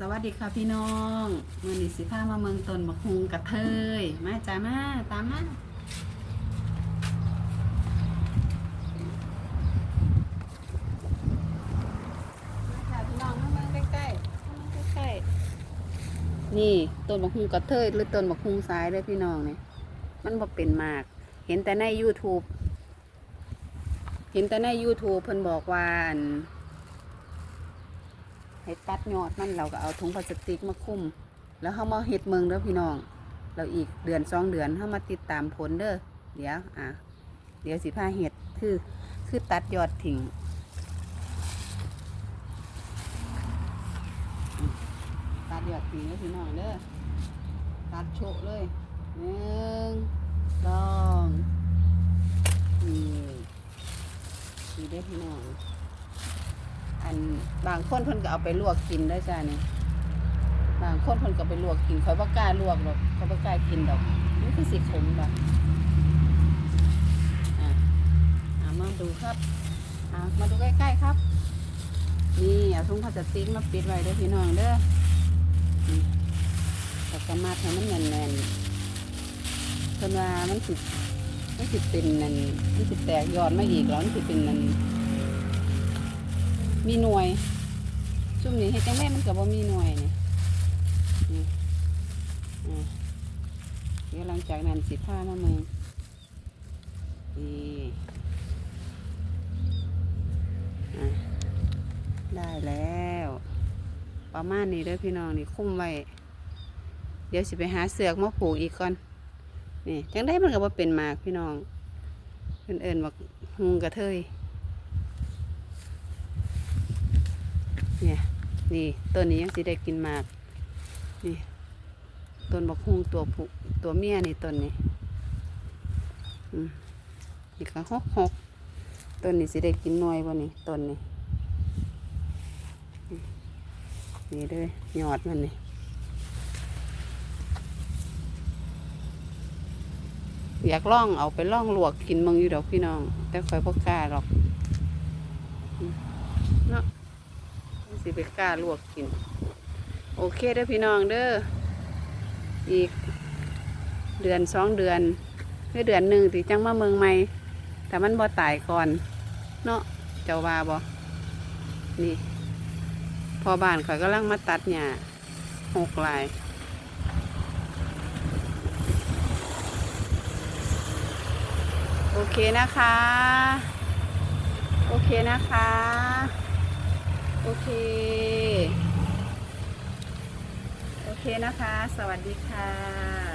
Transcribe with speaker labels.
Speaker 1: สวัสดีค่ะพี่น้องมือนิสิผ้ามาเมืองตนบักฮุงกระเทยมาจ้ามาตามมามาค่ะพี่น้องมาเมืองใกล้ๆมาเมืองใกล้ๆนี่ต้นบักฮุงกระเทยหรือต้นบักฮุงซ้ายเลยพี่น้องเนี่ยมันบ่เป็นมาก เห็นแต่ใน YouTube เห็นแต่ใน YouTube เพิ่นบอกว่าอัน ให้ตัดยอดมันเราก็เอาถุงพลาสติกมาคลุมแล้วเขามาเฮ็ดเมืองเด้อพี่น้อง เราอีกเดือนสองเดือนเขามาติดตามผลเด้อเดี๋ยวอะเดี๋ยวสิพาเห็ดคือคือตัดยอดทิ้งตัดยอดทิ้งเด้อพี่น้องเด้อตัดโชะเลยหนึ่งสองนี่นี่ได้อพี่น้อง อันบางคนเพิ่นก็เอาไปลวกกินได้จ้านี่บางคนเพิ่นก็ไปลวกกินเขาบ่กล้าลวกหรอกเขาบ่กล้ากินดอกนี่คือสิขมดอกอะอะมาดูครับอะมาดูใกล้ๆครับ นี่เอาถุงพลาสติกมาปิดไว้เด้อพี่น้องเด้อนี่ก็มัดให้มันแน่นๆเพิ่นว่ามันสิมันสิเป็นนั่นมันสิแตกยอดมาอีกแล้วมันสิเป็นนั่น มีหน่วย ซุ่มนี้เฮ็ดจังไดมันก็บ่มีหน่วยนี่นี่เดี๋ยวหลังจากนั้นสิพามาเมืองนี่ได้แล้ว ประมาณนี้เด้อพี่น้องนี่คุ้มไว้ เดี๋ยวสิไปหาเสือกมาผูกอีกก่อน นี่จังได้มันก็บ่เป็นหมากพี่น้องเพิ่นเอิ้นว่าหุงกระเทย เนี่ยนี่ต้นนี้ยังสิได้กินมาก นี่ต้นบักฮุงตัวผูตัวเมียนี่ต้นนี้อืมนี่ก็หกหกต้นนี้สิได้กินหน่วยบ่นี่ต้นนี้นี่นี่เด้วยยอดมันนี่อยากล่องเอาไปล่องลวกกินมึงอยู่ดอกพี่น้อง แต่คอยพกกล้าหรอกเนาะ สิไปกล้าลวกกิน โอเคเด้อพี่น้องเด้ออีกเดือนสองเดือนคือเดือนหนึ่งที่จังมาเมืองใหม่แต่มันบ่ตายก่อนเนาะเจ้าว่าบ่นี่ พอบ้านข่อยก็ลังมาตัดหญ้าหกลายโอเคนะคะ โอเคนะคะ โอเค โอเคนะคะ สวัสดีค่ะ